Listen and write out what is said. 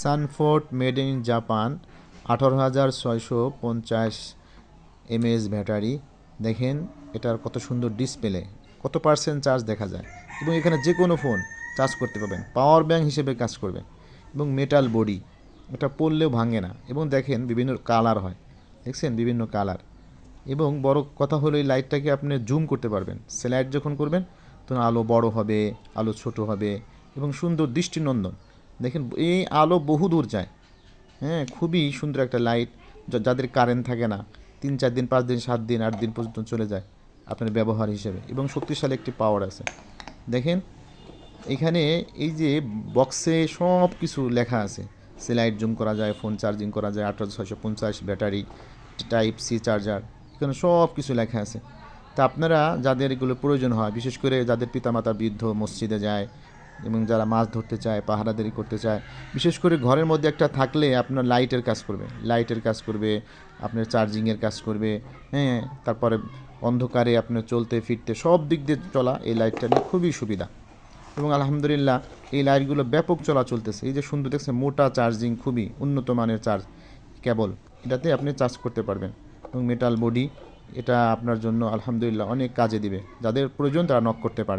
Sanford made in Japan, আঠারো হাজার ছয়শো পঞ্চাশ এমএএস ব্যাটারি। দেখেন, এটার কত সুন্দর ডিসপ্লে কত পার্সেন্ট চার্জ দেখা যায়। এবং এখানে যে কোনো ফোন চার্জ করতে পারবেন পাওয়ার ব্যাঙ্ক হিসেবে কাজ করবে। এবং মেটাল বডি এটা পড়লেও ভাঙে না। এবং দেখেন, বিভিন্ন কালার হয়। দেখছেন, বিভিন্ন কালার এবং বড় কথা হলো, এই লাইটটাকে আপনি জুম করতে পারবেন। স্লাইড যখন করবেন, তখন আলো বড় হবে, আলো ছোট হবে এবং সুন্দর দৃষ্টিনন্দন। দেখেন, এই আলো বহু দূর যায়। হ্যাঁ খুবই সুন্দর একটা লাইট যাদের কারেন্ট থাকে না, তিন চার দিন, পাঁচ দিন, সাত দিন, আট দিন পর্যন্ত চলে যায় আপনার ব্যবহার হিসেবে এবং শক্তিশালী একটি পাওয়ার আছে। দেখেন, এখানে এই যে বক্সে সব কিছু লেখা আছে। সেলাইট জুম করা যায় ফোন চার্জিং করা যায় আঠারো ছয়শো পঞ্চাশ ব্যাটারি টাইপ সি চার্জার এখানে সব কিছু লেখা আছে। তা আপনারা যাদের এগুলো প্রয়োজন হয়, বিশেষ করে যাদের পিতামাতা বৃদ্ধ মসজিদে যায় এবং যারা মাছ ধরতে চায়, পাহারাদারি করতে চায়, বিশেষ করে ঘরের মধ্যে একটা থাকলে আপনার লাইটের কাজ করবে। লাইটের কাজ করবে, আপনার চার্জিংয়ের কাজ করবে হ্যাঁ তারপরে অন্ধকারে আপনার চলতে, ফিরতে সব দিক দিয়ে চলা এই লাইটটা নিয়ে খুবই সুবিধা। এবং আলহামদুলিল্লাহ এই লাইটগুলো ব্যাপক চলা চলতেছে। এই যে সুন্দর দেখছেন, মোটা চার্জিং খুবই উন্নত মানের চার্জ, কেবল। এটাতে আপনি চার্জ করতে পারবেন। এবং মেটাল বডি এটা আপনার জন্য আলহামদুলিল্লাহ অনেক কাজে দিবে। যাদের প্রয়োজন তারা নক করতে পারে